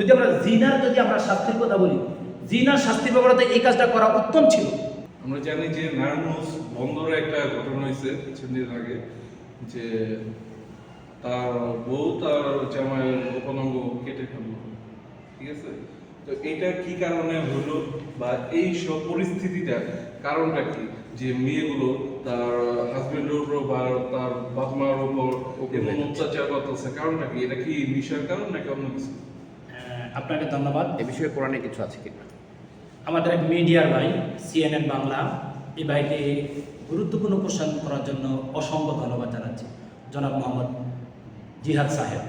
যদি আমরা জিনার যদি আমরা শাস্তির কথা বলি জিনার শাস্তির ব্যাপারে এই কাজটা করা উত্তম ছিল। আমরা জানি যে নারায়ণগঞ্জ বন্দরে একটা ঘটনা হয়েছে কিছুদিন আগে যে তার বউ তার জামাইয়ের গোপনাঙ্গ কেটে ফেলল। ঠিক আছে? তো এটা কি কারণে হলো বা এই সব পরিস্থিতিটা কারণটা কি? যে মেয়েগুলো তার হাজবেন্ডের উপর বা তার বাপ মার উপর অত্যাচার করতেছে কারণটা কি? এটা কি নেশার কারণ নাকি অন্য কিছু? আপনাকে ধন্যবাদ। এ বিষয়ে কোরআনে কিছু আছে কিনা আমাদের এক মিডিয়ার ভাই সিএনএন বাংলা এই ভাইকে গুরুত্বপূর্ণ প্রশ্ন করার জন্য অসংখ্য ধন্যবাদ জানাচ্ছি। জনাব মোহাম্মদ জিহাদ সাহেব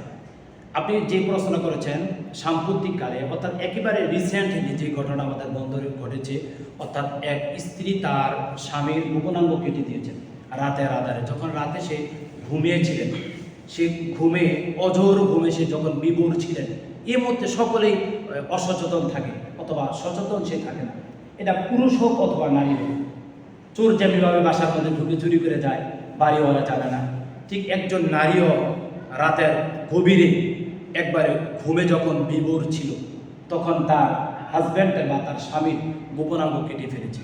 আপনি যে প্রশ্ন করেছেন সাম্প্রতিককালে অর্থাৎ একেবারে রিসেন্টলি যে ঘটনা আমাদের বন্দরে ঘটেছে অর্থাৎ এক স্ত্রী তার স্বামীর গোপনাঙ্গ কেটে দিয়েছেন রাতের আধারে। যখন রাতে সে ঘুমিয়েছিলেন সে ঘুমে অজোর ঘুমে সে যখন বিভোর ছিলেন এই মধ্যে সকলেই অসচেতন থাকে অথবা সচেতন সে থাকে না। এটা পুরুষ হোক অথবা নারী হোক, চোর যেমনিভাবে বাসার মধ্যে ঢুকে চুরি করে যায়, বাড়িওয়ালা জানে না। ঠিক একজন নারীও রাতের গভীরে একবারে ঘুমে যখন বিভোর ছিল, তখন তার হাজব্যান্ডের বা তার স্বামীর গোপনাঙ্গ কেটে ফেলেছে।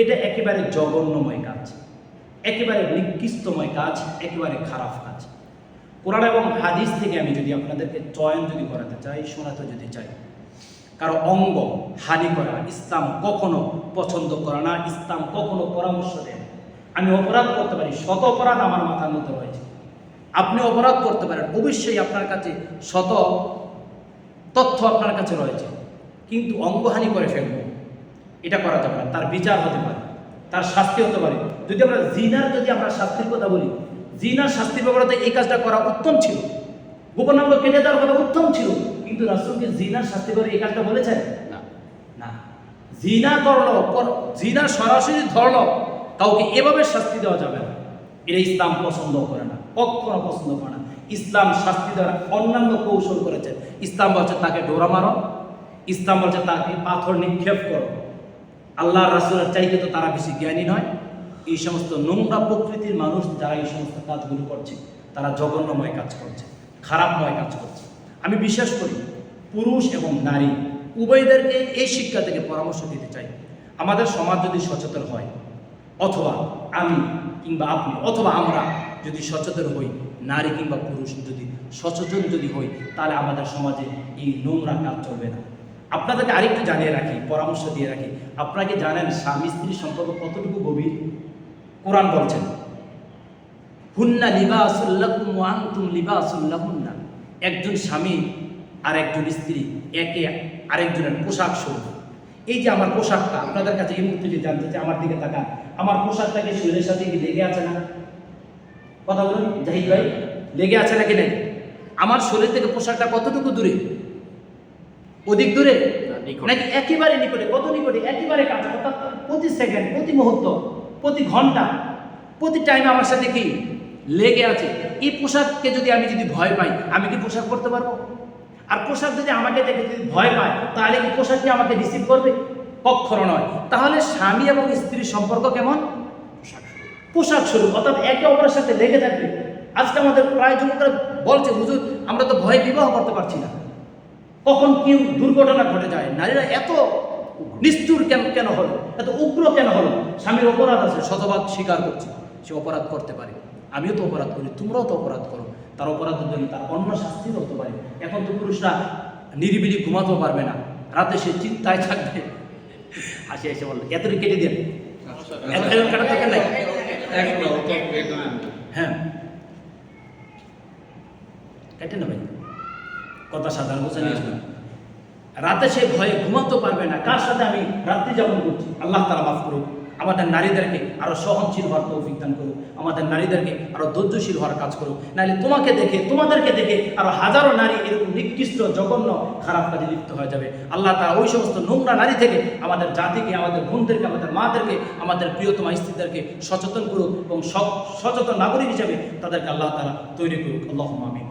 এটা একেবারে জঘন্যময় কাজ, একেবারে নিকৃষ্টময় কাজ, একেবারে খারাপ কাজ। কোরআন এবং হাদিস থেকে আমি যদি আপনাদেরকে চয়ন যদি করাতে চাই, শোনাতে যদি চাই, কারও অঙ্গ হানি করা, ইসলাম কখনো পছন্দ করে না, ইসলাম কখনো পরামর্শ দেয়। আমি অপরাধ করতে পারি, শত অপরাধ আমার মাথার মধ্যে রয়েছে। আপনি অপরাধ করতে পারেন, অবশ্যই আপনার কাছে শত তথ্য আপনার কাছে রয়েছে, কিন্তু অঙ্গহানি করে ফেলব। এটা করা যাবে না, তার বিচার হতে পারে, তার শাস্তি হতে পারে। যদি আমরা জিনার যদি আমরা শাস্তির কথা বলি জিনার শাস্তি ব্যাপারে এই কাজটা করা উত্তম ছিল। গোপনাঙ্গ কেটে দেওয়ার কথা উত্তম ছিল, কিন্তু রাসুলকে জিনার শাস্তি করে এই কাজটা বলেছেন? না। না। জিনা করল জিনা সরাসরি ধরলো কাউকে এভাবে শাস্তি দেওয়া যাবে না। এটা ইসলাম পছন্দ করে না, কখনো পছন্দ করে না। ইসলাম শাস্তি দেওয়ার অন্যান্য কৌশল করেছে। ইসলাম বলছে, তাকে ডোরা মারো। ইসলাম বলছে, তাকে পাথর নিক্ষেপ করো। আল্লাহ রাসুলের চাইতে তো তারা বেশি জ্ঞানী নয়। এই সমস্ত নোংরা প্রকৃতির মানুষ যারা এই সমস্ত কাজগুলো করছে, তারা জঘন্যময় কাজ করছে, খারাপময় কাজ করছে। আমি বিশ্বাস করি, পুরুষ এবং নারী উভয়দেরকে এই শিক্ষা থেকে পরামর্শ দিতে চাই। আমাদের সমাজ যদি সচেতন হয়, অথবা আমি কিংবা আপনি, অথবা আমরা যদি সচেতন হই, নারী কিংবা পুরুষ যদি সচেতন যদি হই, তাহলে আমাদের সমাজে এই নোংরা কাজ চলবে না। আপনাদেরকে আরেকটু জানিয়ে রাখি, পরামর্শ দিয়ে রাখি। আপনাকে জানেন স্বামী স্ত্রীর সম্পর্ক কতটুকু গভীর? কোরআন বলছেন হুন্না লিবাসুল্লাকুম ওয়া আনতুম লিবাসুল্লাহুন্না একজন স্বামী আর একজন স্ত্রী একে আরেকজনের পোশাক স্বরূপ এই যে আমার পোশাকটা আপনাদের কাছে এই মুহূর্তে জানতে চাই আমার দিকে তাকান। আমার পোশাকটাকে শরীরের সাথে কি লেগে আছে না? কথা বলুন জাহিদ ভাই লেগে আছে নাকি নেই? আমার শরীর থেকে পোশাকটা কতটুকু দূরে? অধিক দূরে? নাকি একেবারে নিকটে? কত নিকটে? একেবারে কাছে অর্থাৎ প্রতি সেকেন্ড প্রতি মুহূর্ত। প্রতি ঘণ্টা, প্রতি টাইম আমার সাথে কি লেগে আছে? এই পোশাককে যদি আমি যদি ভয় পাই, আমি কি পোশাক পরতে পারব? আর পোশাক যদি আমাকে দেখে যদি ভয় পায়, তাহলে কি পোশাক কি আমাকে রিসিভ করবে? কখনো নয়। তাহলে স্বামী এবং স্ত্রীর সম্পর্ক কেমন? পোশাক স্বরূপ। অর্থাৎ একে অপরের সাথে লেগে থাকবে। আজকে আমাদের প্রায় যুবকরা বলছে, হুজুর, আমরা তো ভয়ে বিবাহ করতে পারছি না। কখন কি দুর্ঘটনা ঘটে যায়? নারীরা এত নিষ্ঠুর কেন কেন হলো? এত উগ্র কেন হলো? স্বামীর অপরাধ আছে। শতভাগ স্বীকার করছে। সে অপরাধ করতে পারে। আমিও তো অপরাধ করি তোমরাও তো অপরাধ করো। তার অপরাধের জন্য তার অন্য শাস্তি হতে পারে। এখন তো পুরুষরা নিরিবিলি ঘুমাতেও পারবে না। রাতে সে চিন্তায় থাকবে। হাসি এসে বলল কেটে দেন। এত কাটা থাকে নাই এক না, ও তো এই করে দিল। হ্যাঁ। কেটে না ভাই কথা সাধারণ বোঝা নিয়েছিল রাতে সে ভয়ে ঘুমাতে পারবে না। কার সাথে আমি রাত্রি যাপন করছি? আল্লাহ তারা মাফ করুক। আমাদের নারীদেরকে আরও সহনশীল হওয়ার তৌফিক দান করুক। আমাদের নারীদেরকে আরও ধৈর্যশীল হওয়ার কাজ করুক। নাহলে তোমাকে দেখে, তোমাদেরকে দেখে আরও হাজারো নারী এরকম নিকৃষ্ট, জঘন্য, খারাপ কাজে লিপ্ত হয়ে যাবে। আল্লাহ তারা ওই সমস্ত নোংরা নারী থেকে আমাদের জাতিকে, আমাদের বোনদেরকে, আমাদের মাদেরকে, আমাদের প্রিয়তমা স্ত্রীদেরকে সচেতন করুক এবং সচেতন নাগরিক হিসেবে তাদেরকে আল্লাহ তারা তৈরি করুক। আল্লাহ আমিন।